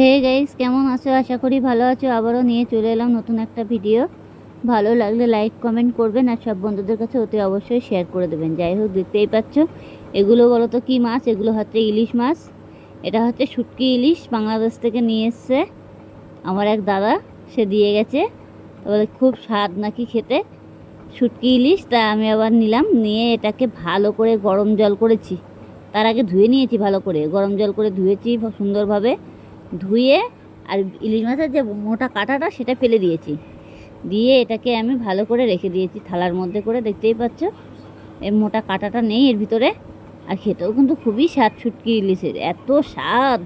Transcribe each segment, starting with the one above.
Hey guys, কেমন আছো? আশা করি ভালো আছো। আবারও নিয়ে চলে এলাম নতুন একটা ভিডিও। ভালো লাগলে লাইক, কমেন্ট করবেন আর সব বন্ধুদের কাছে অতি অবশ্যই শেয়ার করে দেবেন। যাই হোক, দেখতেই পাচ্ছ, এগুলো বলো তো কী মাছ? এগুলো হচ্ছে ইলিশ মাছ। এটা হচ্ছে শুটকি ইলিশ, বাংলাদেশ থেকে নিয়ে এসছে আমার এক দাদা। সে দিয়ে গেছে। বলে খুব স্বাদ নাকি খেতে। শুটকি ইলিশ, তা আমি আবার নিলাম। নিয়ে এটাকে ভালো করে গরম জল করেছি। তার আগে ধুয়ে নিয়েছি ভালো করে। গরম জল করে ধুয়েছি সুন্দরভাবে। ধুয়ে আর ইলিশ মাছের যে মোটা কাঁটাটা, সেটা ফেলে দিয়েছি। দিয়ে এটাকে আমি ভালো করে রেখে দিয়েছি, থালার মধ্যে করে, দেখতেই পাচ্ছ? এর মোটা কাঁটাটা নেই এর ভিতরে। আর খেতেও কিন্তু খুবই স্বাদ ছুটকি ইলিশের, এত স্বাদ!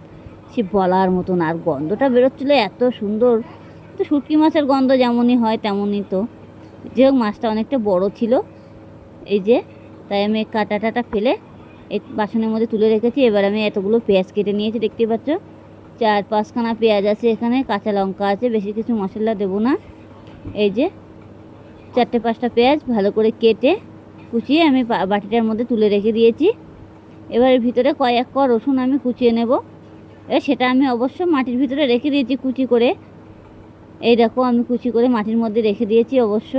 সে বলার মতন, আর গন্ধটা বেরোচ্ছিল এত সুন্দর। তো শুটকি মাছের গন্ধ যেমনই হয়, তেমনই তো। যে হোক, মাছটা অনেকটা বড় ছিল, এই যে। তাই আমি এই কাঁটা টাটা ফেলে, এই বাসনের মধ্যে তুলে রেখেছি। এবার আমি এতগুলো পেঁয়াজ কেটে নিয়েছি, দেখতেই পাচ্ছ? চার পাঁচখানা পেঁয়াজ আছে এখানে, কাঁচা লঙ্কা আছে, বেশি কিছু মশলা দেবো না। এই যে চারটে পাঁচটা পেঁয়াজ ভালো করে কেটে কুচিয়ে আমি বাটিটার মধ্যে তুলে রেখে দিয়েছি। এবার ভিতরে কয়েক ক রসুন আমি কুচিয়ে নেব। এবার সেটা আমি অবশ্য মাটির ভিতরে রেখে দিয়েছি কুচি করে। এই দেখো আমি কুচি করে মাটির মধ্যে রেখে দিয়েছি অবশ্য।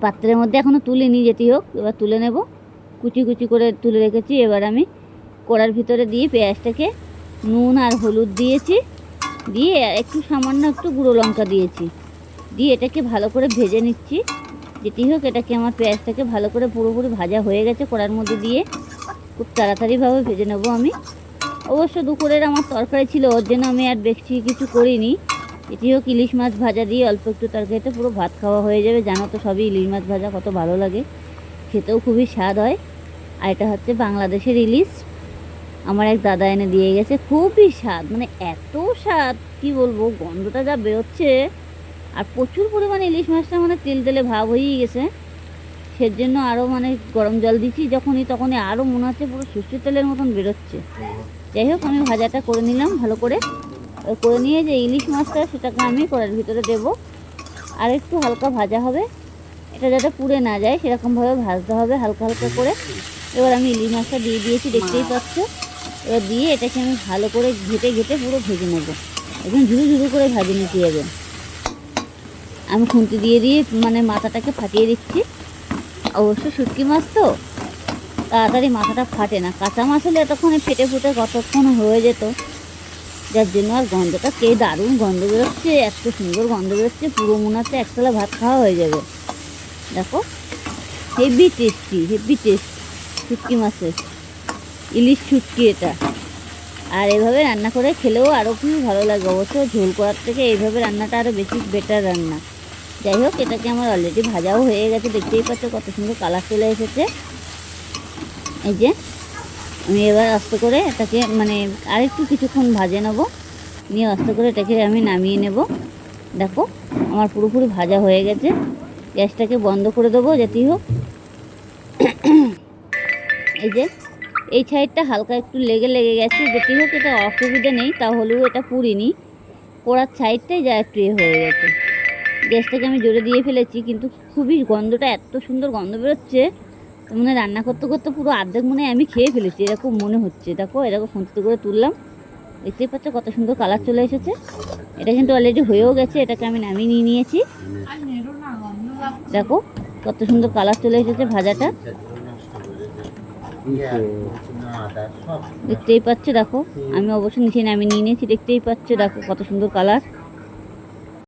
পাত্রের মধ্যে এখনও তুলিনি, যেটি হোক, এবার তুলে নেব। কুচি কুচি করে তুলে রেখেছি। এবার আমি কড়ার ভিতরে দিয়ে পেঁয়াজটাকে নুন আর হলুদ দিয়েছি, দিয়ে একটু সামান্য একটু গুঁড়ো লঙ্কা দিয়েছি। দিয়ে এটাকে ভালো করে ভেজে নিচ্ছি। যেটি হোক, এটাকে আমার পেঁয়াজটাকে ভালো করে পুরোপুরি ভাজা হয়ে গেছে কড়ার মধ্যে দিয়ে। খুব তাড়াতাড়িভাবে ভেজে নেব আমি। অবশ্য দুপুরের আমার তরকারি ছিল, ওর জন্য আমি আর বেশি কিছু করিনি। এটি হোক, ইলিশ মাছ ভাজা দিয়ে অল্প একটু তরকারিতে পুরো ভাত খাওয়া হয়ে যাবে। জানো তো সবই ইলিশ মাছ ভাজা কত ভালো লাগে। খেতেও খুবই স্বাদ হয়। আর এটা হচ্ছে বাংলাদেশের ইলিশ। আমার এক দাদা এনে দিয়ে গেছে। খুবই স্বাদ মানে এত স্বাদ, কি বলব, গন্ধটা যা বেরোচ্ছে। আর প্রচুর পরিমাণে ইলিশ মাছটা মানে তেল তেলে ভাব হয়েই গেছে। সের জন্য আরও মানে গরম জল দিচ্ছি, যখনই তখনই আরও মনে হচ্ছে পুরো সর্ষের তেলের মতন বেরোচ্ছে। যাই হোক, আমি ভাজাটা করে নিলাম ভালো করে। করে নিয়ে যে ইলিশ মাছটা, সেটাকে আমি কড়ার ভিতরে দেব। আর একটু হালকা ভাজা হবে। এটা যাতে পুড়ে না যায়, সেরকমভাবে ভাজতে হবে হালকা হালকা করে। এবার আমি ইলিশ মাছটা দিয়ে দিয়েছি, দেখতেই পাচ্ছ। এবার দিয়ে এটাকে আমি ভালো করে ঘেটে ঘেটে পুরো ভেজে নেব। একদম ঝুরু ঝুরু করে ভাজে নিতে হবে। আমি খুন্তি দিয়ে দিয়ে মানে মাথাটাকে ফাটিয়ে দিচ্ছি। অবশ্য শুটকি মাছ তো, তাড়াতাড়ি মাথাটা ফাটে না। কাঁচা মাছ হলে এতক্ষণে ফেটে ফুটে কতক্ষণ হয়ে যেত। যার জন্য আর গন্ধটা, কে দারুণ গন্ধ বেরোচ্ছে, এত সুন্দর গন্ধ বেরোচ্ছে, পুরো মোনাতে একতলা ভাত খাওয়া হয়ে যাবে। দেখো, হেভি টেস্টি হেভি টেস্ট শুটকি মাছের। ইলিশ শুটকি এটা। আর এভাবে রান্না করে খেলেও আরও খুবই ভালো লাগে? অবশ্য ঝোল করার থেকে এইভাবে রান্নাটা আরও বেশি বেটার রান্না। যাই হোক, এটাকে আমার অলরেডি ভাজাও হয়ে গেছে। দেখতেই পাচ্ছ কত সুন্দর কালার চলে এসেছে। এই যে, আমি এবার আস্তে করে এটাকে মানে আরেকটু কিছুক্ষণ ভাজে নেব। নিয়ে আস্তে করে এটাকে আমি নামিয়ে নেব। দেখো, আমার পুরোপুরি ভাজা হয়ে গেছে। গ্যাসটাকে বন্ধ করে দেবো, যেতেই হোক। এই যে এই সাইডটা হালকা একটু লেগে লেগে গেছে যেটি হোক এটা অসুবিধা নেই, তাহলেও এটা পুড়িনি। পোড়ার সাইডটাই যা একটু এ হয়ে গেছে। গ্যাসটাকে আমি জোরে দিয়ে ফেলেছি, কিন্তু খুবই গন্ধটা এত সুন্দর গন্ধ বেরোচ্ছে মনে রান্না করতে করতে পুরো অর্ধেক মনে আমি খেয়ে ফেলেছি, এরকম মনে হচ্ছে। দেখো এরকম খুঁজতে করে তুললাম। দেখতেই পাচ্ছ কত সুন্দর কালার চলে এসেছে। এটা কিন্তু অলরেডি হয়েও গেছে, এটাকে আমি নামিয়ে নিয়ে নিয়েছি। দেখো, কত সুন্দর কালার চলে এসেছে ভাজাটা। দেখতেই পাচ্ছ দেখো। আমি অবশ্য নিচে নামিয়ে নিয়ে নিয়েছি দেখতেই পাচ্ছ দেখো কত সুন্দর কালার